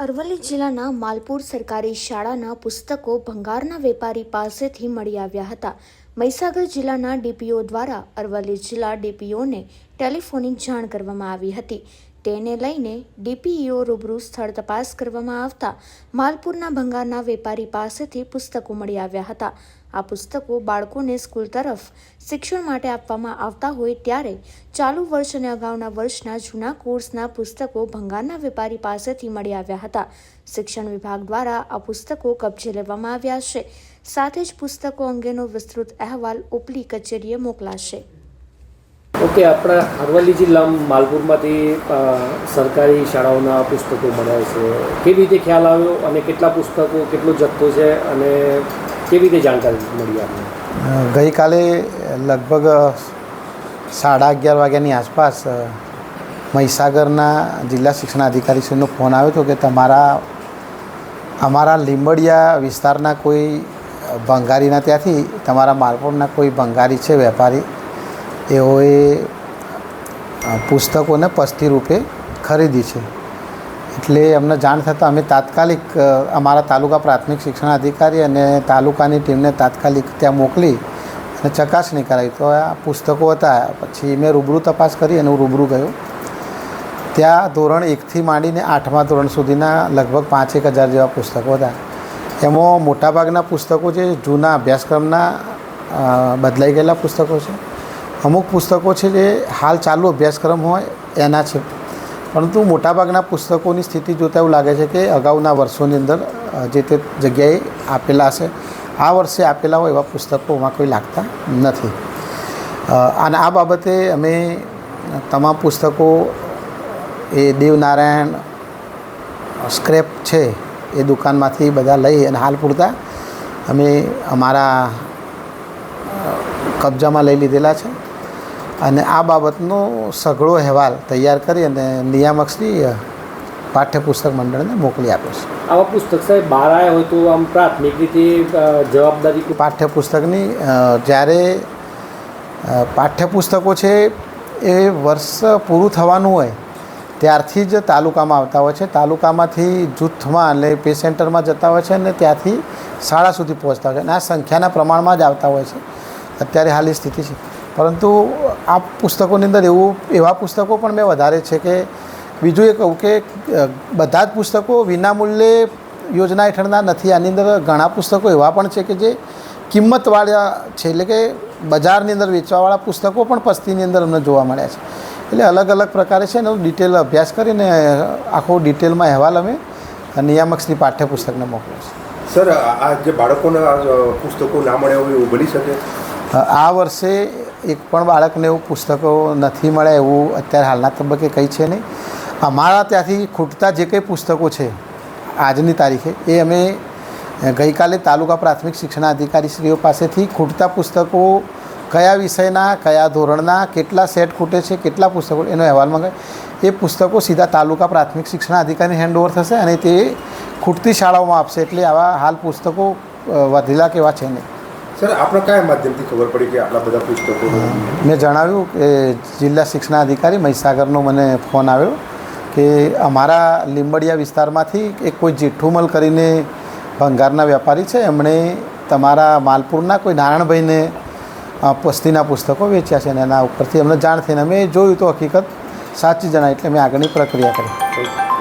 અરવલ્લી જિલ્લાના માલપુર સરકારી શાળાના પુસ્તકો ભંગારના વેપારી પાસેથી મળી આવ્યા હતા. મહીસાગર જિલ્લાના ડીપીઓ દ્વારા અરવલ્લી જિલ્લા ડીપીઓને ટેલિફોનિક જાણ કરવામાં આવી હતી. તેને લઈને ડીપીઓ રૂબરૂ સ્થળ તપાસ કરવામાં આવતા માલપુરના ભંગારના વેપારી પાસેથી પુસ્તકો મળી આવ્યા હતા. આ પુસ્તકો બાળકોને સ્કૂલ તરફ શિક્ષણ માટે આપવામાં આવતા હોય ત્યારે ચાલુ વર્ષ અને અગાઉના વર્ષના જૂના કોર્સના પુસ્તકો ભંગારના વેપારી પાસેથી મળી આવ્યા હતા. શિક્ષણ વિભાગ દ્વારા આ પુસ્તકો કબજે લેવામાં આવ્યા છે. સાથે જ પુસ્તકો અંગેનો વિસ્તૃત અહેવાલ ઉપલી કચેરીએ મોકલાશે. ઓકે, આપણા અરવલ્લી જિલ્લા માલપુરમાંથી સરકારી શાળાઓના પુસ્તકો મળ્યા છે. કેવી રીતે ખ્યાલ આવ્યો અને કેટલા પુસ્તકો, કેટલો જથ્થો છે અને કેવી રીતે જાણકારી મળી આપને? ગઈકાલે લગભગ સાડા અગિયાર વાગ્યાની આસપાસ મહીસાગરના જિલ્લા શિક્ષણ અધિકારીશ્રીનો ફોન આવ્યો હતો કે તમારા, અમારા લીંબડિયા વિસ્તારના કોઈ ભંગારીના ત્યાંથી તમારા માલપુરના કોઈ ભંગારી છે વેપારી એઓએ પુસ્તકોને પસ્તી રૂપે ખરીદી છે. એટલે અમને જાણ થતાં અમે તાત્કાલિક અમારા તાલુકા પ્રાથમિક શિક્ષણ અધિકારી અને તાલુકાની ટીમને તાત્કાલિક ત્યાં મોકલી અને ચકાસણી કરાવી. તો આ પુસ્તકો હતા, પછી મેં રૂબરૂ તપાસ કરી અને હું રૂબરૂ ગયો. ત્યાં ધોરણ એકથી માંડીને આઠમા ધોરણ સુધીના લગભગ પાંચેક હજાર જેવા પુસ્તકો હતા. એમાં મોટાભાગના પુસ્તકો જે જૂના અભ્યાસક્રમના બદલાઈ ગયેલા પુસ્તકો છે. અમુક પુસ્તકો છે જે હાલ ચાલુ અભ્યાસક્રમ હોય, એના છે. પરંતુ મોટાભાગના પુસ્તકોની સ્થિતિ જોતાં એવું લાગે છે કે અગાઉના વર્ષોની અંદર જે તે જગ્યાએ આપેલા હશે, આ વર્ષે આપેલા હોય એવા પુસ્તકોમાં કોઈ લાગતા નથી. અને આ બાબતે અમે તમામ પુસ્તકો, એ દેવનારાયણ સ્ક્રેપ છે એ દુકાનમાંથી બધા લઈ અને હાલ પૂરતા અમે અમારા કબજામાં લઈ લીધેલા છે. અને આ બાબતનો સઘળો અહેવાલ તૈયાર કરી અને નિયામકશ્રી પાઠ્યપુસ્તક મંડળને મોકલી આપ્યો છે. આવા પુસ્તક સાહેબ બહાર આવ્યા હોય તો આમ પ્રાથમિક રીતે જવાબદારી પાઠ્યપુસ્તકની જ્યારે પાઠ્યપુસ્તકો છે એ વર્ષ પૂરું થવાનું હોય ત્યારથી જ તાલુકામાં આવતા હોય છે. તાલુકામાંથી જૂથમાં એટલે પે સેન્ટરમાં જતા હોય છે અને ત્યાંથી શાળા સુધી પહોંચતા હોય છે. અને આ સંખ્યાના પ્રમાણમાં જ આવતા હોય છે. અત્યારે હાલની સ્થિતિ છે. પરંતુ આ પુસ્તકોની અંદર એવું એવા પુસ્તકો પણ મેં વધારે છે કે બીજું એ કહું કે બધા જ પુસ્તકો વિનામૂલ્યે યોજના હેઠળના નથી. આની અંદર ઘણા પુસ્તકો એવા પણ છે કે જે કિંમતવાળા છે. એટલે કે બજારની અંદર વેચવાવાળા પુસ્તકો પણ પસ્તીની અંદર અમને જોવા મળ્યા છે. એટલે અલગ અલગ પ્રકારે છે એનો ડિટેલ અભ્યાસ કરીને આખો ડિટેલમાં અહેવાલ અમે નિયામક શ્રી પાઠ્યપુસ્તકને મોકલ્યો છે સર આ આ જે બાળકોના પુસ્તકો ના મળ્યા હોય એવું બની શકે? આ વર્ષે એક પણ બાળકને એવું પુસ્તકો નથી મળ્યા એવું અત્યારે હાલના તબક્કે કંઈ છે નહીં. અમારા ત્યાંથી ખૂટતા જે કંઈ પુસ્તકો છે આજની તારીખે, એ અમે ગઈકાલે તાલુકા પ્રાથમિક શિક્ષણ અધિકારીશ્રીઓ પાસેથી ખૂટતા પુસ્તકો કયા વિષયના, કયા ધોરણના, કેટલા સેટ ખૂટે છે, કેટલા પુસ્તકો, એનો અહેવાલ મંગાવે એ પુસ્તકો સીધા તાલુકા પ્રાથમિક શિક્ષણ અધિકારી હેન્ડઓવર થશે અને તે ખૂટતી શાળાઓમાં આપશે. એટલે આવા હાલ પુસ્તકો વધેલા કેવા છે નહીં. સર આપણે કયા માધ્યમથી ખબર પડી કે આટલા બધા પુસ્તકો મેં જણાવ્યું કે જિલ્લા શિક્ષણ અધિકારી મહીસાગરનો મને ફોન આવ્યો કે અમારા લીંબડિયા વિસ્તારમાંથી એક કોઈ જેઠુમલ કરીને ભંગારના વેપારી છે. એમણે તમારા માલપુરના કોઈ નારાયણભાઈને પસ્તીના પુસ્તકો વેચ્યા છે અને એના ઉપરથી અમને જાણ થઈને અમે જોયું તો હકીકત સાચી જણાય એટલે મેં આગળની પ્રક્રિયા કરી.